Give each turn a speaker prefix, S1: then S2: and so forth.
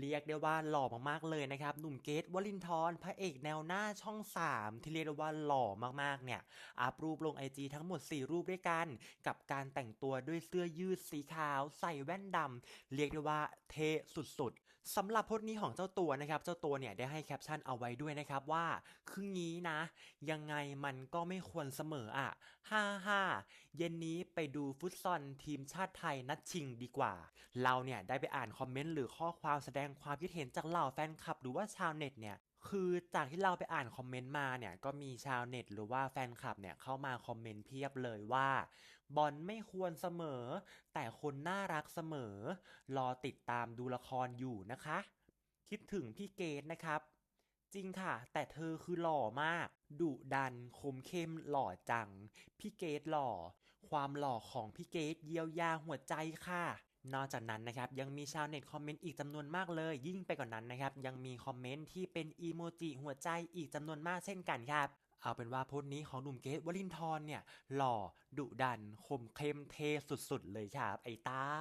S1: เรียกได้ว่าหล่อมากๆเลยนะครับหนุ่มเกตวลินทร์พระเอกแนวหน้าช่อง 3 ที่เรียกได้ว่าหล่อมากๆเนี่ยอัพรูปลงไอจีทั้งหมด 4 รูปด้วยกัน กับการแต่งตัวด้วยเสื้อยืดสีขาว ใส่แว่นดำเรียกได้ว่าเทสุดๆสำหรับโพสต์นี้ของเจ้าตัวนะครับ เจ้าตัวเนี่ยได้ให้แคปชั่นเอาไว้ด้วยนะครับว่าคืองี้นะ ยังไงมันก็ไม่ควรเสมออะฮ่าฮ่า ย็นนี้ไปดูฟุตซอลทีมชาติไทยนัดชิงดีกว่า เราเนี่ยได้ไปอ่านคอมเมนต์หรือข้อความแสดงความคิดเห็นจากเหล่าแฟนคลับหรือว่าชาวเน็ตเนี่ยคือจากที่เราไปอ่านคอมเมนต์มาเนี่ยก็มีชาวเน็ตหรือว่าแฟนคลับเนี่ยเข้ามาคอมเมนต์เพียบเลยว่า บอลไม่ควรเสมอ แต่คนน่ารักเสมอ รอติดตามดูละครอยู่นะคะ คิดถึงพี่เกดนะครับ จริงค่ะ แต่เธอคือหล่อมากดุดันคมเข้มหล่อจัง พี่เกดหล่อ ความหล่อของพี่เกดเยียวยาหัวใจค่ะ นอกจากนั้นนะครับยังมีชาวเน็ตคอมเมนต์อีกจำนวนมากเลย ยิ่งไปกว่านนั้นนะครับยังมีคอมเมนต์ที่เป็นอีโมจิหัวใจอีกจำนวนมากเช่นกันครับเอาเป็นว่าโพสต์นี้ของหนุ่มเกตวลินทร์เนี่ย หล่อดุดันคมเข้มเทสุดๆเลยครับไอ้เต้า